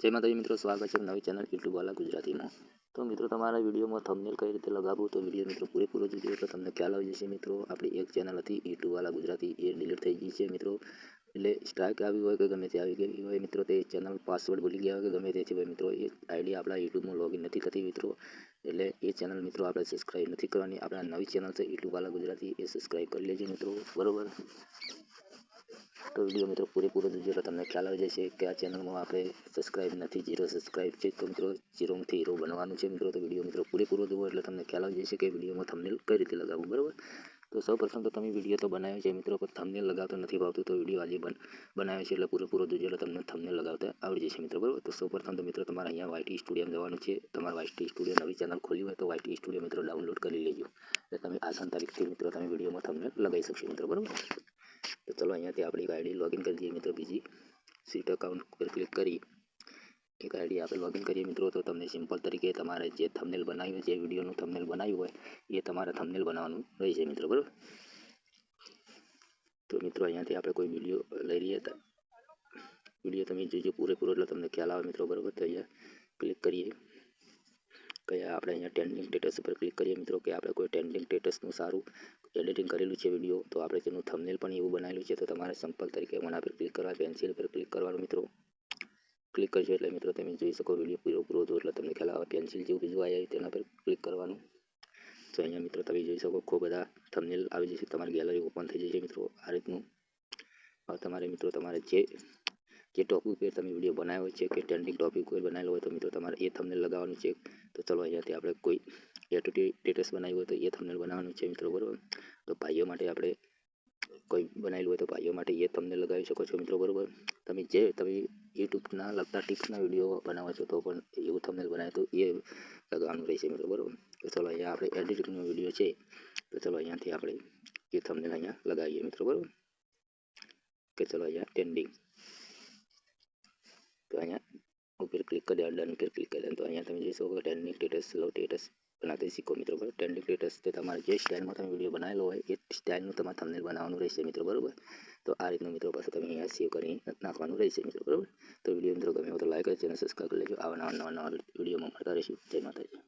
જય માતાજી મિત્રો સ્વાગત છે નવી ચેનલ યુટ્યુબ વાલા ગુજરાતીમાં. તો મિત્રો તમારા વિડીયોમાં થંબનેલ કઈ રીતે લગાવવું તો વીડિયો મિત્રો પૂરેપૂરો જોજો તો તમને ખ્યાલ આવી જશે મિત્રો. આપણી એક ચેનલ હતી યુટ્યુબ વાલા ગુજરાતી, એ ડિલીટ થઈ ગઈ છે મિત્રો. એટલે સ્ટ્રાઇક આવી હોય કે ગમે તે આવી ગઈ હોય મિત્રો, તે ચેનલ પાસવર્ડ ભૂલી ગયા હોય કે ગમે તેથી હોય મિત્રો, એ આઈડી આપણા યુટ્યુબમાં લોગિન નથી થતી મિત્રો. એટલે એ ચેનલ મિત્રો આપણે સબસ્ક્રાઈબ નથી કરવાની. આપણા નવી ચેનલ છે યુટ્યુબ વાલા ગુજરાતી, એ સબસ્ક્રાઈબ કરી લેજો મિત્રો. બરોબર? તો વીડિયો મિત્રો પૂરેપૂરો જોજો. તો તમને ખ્યાલ આવી જશે કે આ ચેનલમાં આપણે સબસ્ક્રાઇબ નથી જીરો સબસ્ક્રાઇબ છે, તો મિત્રો જીરોથી હીરો બનવાનું છે મિત્રો. તો વીડિયો મિત્રો પૂરેપૂરો જોવો એટલે તમને ખ્યાલ આવી જશે કે વિડીયોમાં થંબનેલ કઈ રીતે લગાવવું, બરાબર? તો સૌ પ્રથમ તો તમે વીડિયો તો બનાવ્યો છે મિત્રો, પણ થંબનેલ લગાવતો નથી ભાવતું, તો વીડિયો આજે બનાવ્યો છે એટલે પૂરેપૂરો જોજો એટલે તમને થંબનેલ લગાવતા આવડી જશે મિત્રો, બરાબર? તો સૌ પ્રથમ તો મિત્રો તમારે અહીંયા વાયટી સ્ટુડિયો જવાનું છે. તમારે વાયટી સ્ટુડિયો નવી ચેનલ ખોલી હોય તો વાયટી સ્ટુડિયો મિત્રો ડાઉનલોડ કરી લેજો. એટલે તમે આસાન તારીખથી મિત્રો તમે વિડીયોમાં થંબનેલ લગાવી શકશો મિત્રો, બરાબર? તો ચલો અહીંયાથી આપણી આઈડી લોગિન કરી દઈએ મિત્રો. બીજી સીટ અકાઉન્ટ પર ક્લિક કરી. એક આઈડી આપણે લોગિન કરીએ મિત્રો. તો તમને સિમ્પલ તરીકે તમારે જે થમનેલ બનાવ્યું જે વિડીયોનું થમનેલ બનાવ્યું હોય, એ તમારે થમનેલ બનાવવાનું રહેશે મિત્રો, બરાબર? તો મિત્રો અહીંયાથી આપણે કોઈ વીડિયો લઈ તો વીડિયો તમે જોજો પૂરેપૂરો, એટલે તમને ખ્યાલ આવે મિત્રો, બરાબર? તો અહીંયા ક્લિક કરીએ. કયા આપણે અહીંયા ટ્રેન્ડિંગ સ્ટેટસ ઉપર ક્લિક કરીએ મિત્રો, કે આપણે કોઈ ટ્રેન્ડિંગ સ્ટેટસનું સારું એડિટિંગ કરેલું છે વીડિયો તો આપણે તેનું થંબનેલ પણ એવું બનાવેલું છે. તો તમારે સંપર્ક તરીકે મના પર ક્લિક કરવા પેન્સિલ પર ક્લિક કરવાનું મિત્રો. ક્લિક કરશો એટલે મિત્રો તમે જોઈ શકો વીડિયો પૂરો પૂરો જો એટલે તમને ખ્યાલ આવે. પેન્સિલ જેવું બીજું આવી તેના પર ક્લિક કરવાનું. તો અહીંયા મિત્રો તમે જોઈ શકો ખૂબ બધા થંબનેલ આવી જશે. તમારી ગેલેરી ઓપન થઈ જશે મિત્રો આ રીતનું. તમારે મિત્રો તમારે જે જે ટોપિક પર તમે વીડિયો બનાવ્યો છે, કે ટ્રેન્ડિંગ ટોપિક કોઈ બનાવેલો હોય તો મિત્રો તમારે એ થંબનેલ લગાવવાનું છે. તો ચલો અહીંયાથી આપણે કોઈ સ્ટેટસ બનાવ્યું હોય તો એ થંબનેલ બનાવવાનું છે મિત્રો, બરાબર? તો ભાઈઓ માટે આપણે કોઈ બનાવેલું હોય તો ભાઈઓ માટે એ તમને લગાવી શકો છો મિત્રો, બરાબર? તમે જે, તમે યુટ્યુબના લગતા ટિપ્સના વીડિયો બનાવો છો તો પણ એવું તમને બનાવે તો એ લગાવવાનું રહેશે મિત્રો, બરાબર? તો ચલો અહીંયા આપણે એડિટિંગનો વીડિયો છે. તો ચલો અહીંયાથી આપણે એ તમને અહીંયા લગાવીએ મિત્રો, બરાબર? કે ચલો અહીંયા ટ્રેન્ડિંગ તો અહીંયા ઉપર ક્લિક કરી ડન પર ક્લિક કરી તો અહીંયા તમે જોઈ શકો ટ્રેન્ડિંગ સ્ટેટસ લો સ્ટેટસ બનાવતા શીખો મિત્રો બરાબર ટ્રેન્ડિંગ સ્ટેટસ તે તમારે જે સ્ટાઇલમાં તમે વીડિયો બનાવેલો હોય એ સ્ટાઇલનું તમારે થંબનેલ બનાવવાનું રહેશે મિત્રો બરાબર તો આ રીતનું મિત્રો પાસે તમે અહીંયા સેવ કરી નાખવાનું રહેશે મિત્રો બરાબર તો વીડિયો મિત્રો ગમે તો લાઈક ચેનલ સબસ્ક્રાઈબ કરી લેજો આવા નવા નવા નવા વિડીયોમાં મળતા રહીશું જય માતાજી